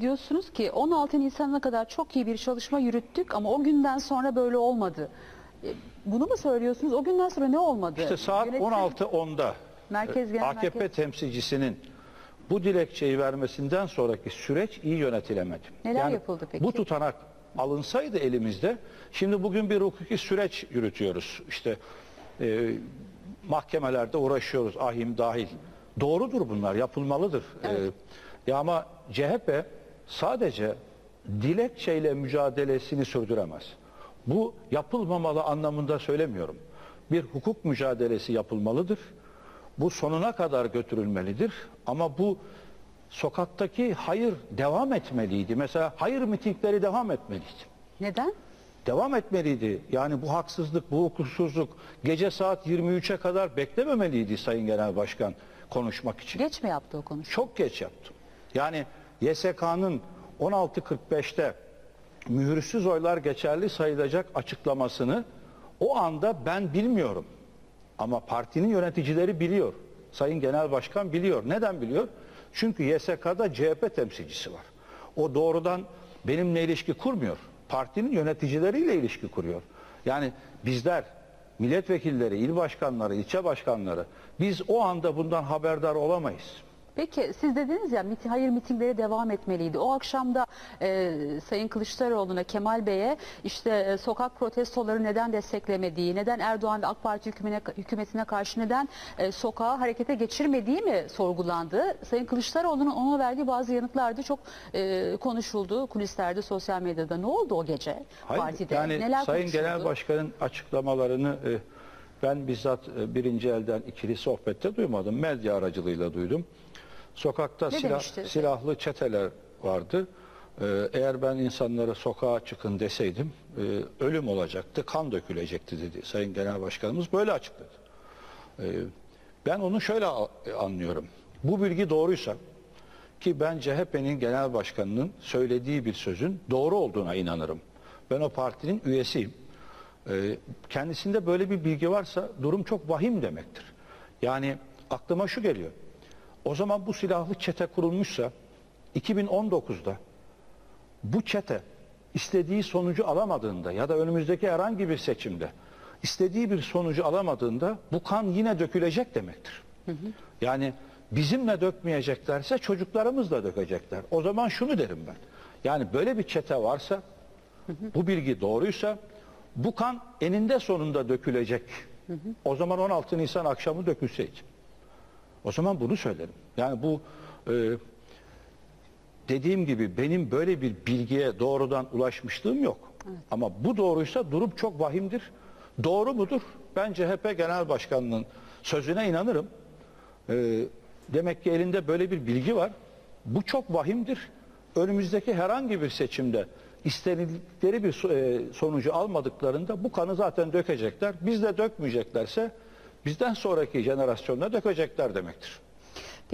diyorsunuz ki 16 Nisan'a kadar çok iyi bir çalışma yürüttük ama o günden sonra böyle olmadı. E, Bunu mu söylüyorsunuz? O günden sonra ne olmadı? İşte saat Yönetim- 16.10'da Merkez Genel AKP Merkez- temsilcisinin bu dilekçeyi vermesinden sonraki süreç iyi yönetilemedi. Neler yapıldı peki? Bu tutanak alınsaydı elimizde, şimdi bugün bir hukuki süreç yürütüyoruz. İşte e, mahkemelerde uğraşıyoruz, ahim dahil. Doğrudur bunlar, yapılmalıdır. E, ya ama CHP sadece dilekçeyle mücadelesini sürdüremez. Bu yapılmamalı anlamında söylemiyorum. Bir hukuk mücadelesi yapılmalıdır. Bu sonuna kadar götürülmelidir. Ama bu sokaktaki hayır devam etmeliydi. Mesela hayır mitingleri devam etmeliydi. Neden? Devam etmeliydi. Yani bu haksızlık, bu hukuksuzluk gece saat 23'e kadar beklememeliydi Sayın Genel Başkan konuşmak için. Geç mi yaptı o konuşma? Çok geç yaptım. Yani YSK'nın 16.45'te mühürsüz oylar geçerli sayılacak açıklamasını o anda ben bilmiyorum. Ama partinin yöneticileri biliyor. Sayın Genel Başkan biliyor. Neden biliyor? Çünkü YSK'da CHP temsilcisi var. O doğrudan benimle ilişki kurmuyor. Partinin yöneticileriyle ilişki kuruyor. Yani bizler milletvekilleri, il başkanları, ilçe başkanları biz o anda bundan haberdar olamayız. Peki siz dediniz ya miti- hayır mitingleri devam etmeliydi. O akşam da e, Sayın Kılıçdaroğlu'na Kemal Bey'e işte e, sokak protestoları neden desteklemediği, neden Erdoğan ve AK Parti hükümene, hükümetine karşı neden e, sokağı harekete geçirmediği mi sorgulandı? Sayın Kılıçdaroğlu'nun ona verdiği bazı yanıtlarda çok e, konuşuldu kulislerde, sosyal medyada. Ne oldu o gece Hayır, partide? yani Neler Sayın konuşuldu? Genel Başkan'ın açıklamalarını e, ben bizzat e, birinci elden ikili sohbette duymadım. Medya aracılığıyla duydum. Sokakta Ne silah, silahlı çeteler vardı. E, eğer ben insanlara sokağa çıkın deseydim e, ölüm olacaktı, kan dökülecekti dedi Sayın Genel Başkanımız. Böyle açıkladı. Ben onu şöyle anlıyorum. Bu bilgi doğruysa ki ben CHP'nin genel başkanının söylediği bir sözün doğru olduğuna inanırım. Ben o partinin üyesiyim. Ee, kendisinde böyle bir bilgi varsa durum çok vahim demektir. Yani aklıma şu geliyor. O zaman bu silahlı çete kurulmuşsa 2019'da bu çete istediği sonucu alamadığında ya da önümüzdeki herhangi bir seçimde istediği bir sonucu alamadığında bu kan yine dökülecek demektir. Yani bizimle dökmeyeceklerse çocuklarımız da dökecekler. O zaman şunu derim ben. Yani böyle bir çete varsa bu bilgi doğruysa bu kan eninde sonunda dökülecek. O zaman 16 Nisan akşamı dökülseydi. O zaman bunu söylerim. Yani bu e, dediğim gibi benim böyle bir bilgiye doğrudan ulaşmışlığım yok. Ama bu doğruysa durum çok vahimdir. Doğru mudur? Ben CHP Genel Başkanı'nın sözüne inanırım. Ee, demek ki elinde böyle bir bilgi var. Bu çok vahimdir. Önümüzdeki herhangi bir seçimde istedikleri bir e, sonucu almadıklarında bu kanı zaten dökecekler. Biz de dökmeyeceklerse bizden sonraki jenerasyonda dökecekler demektir.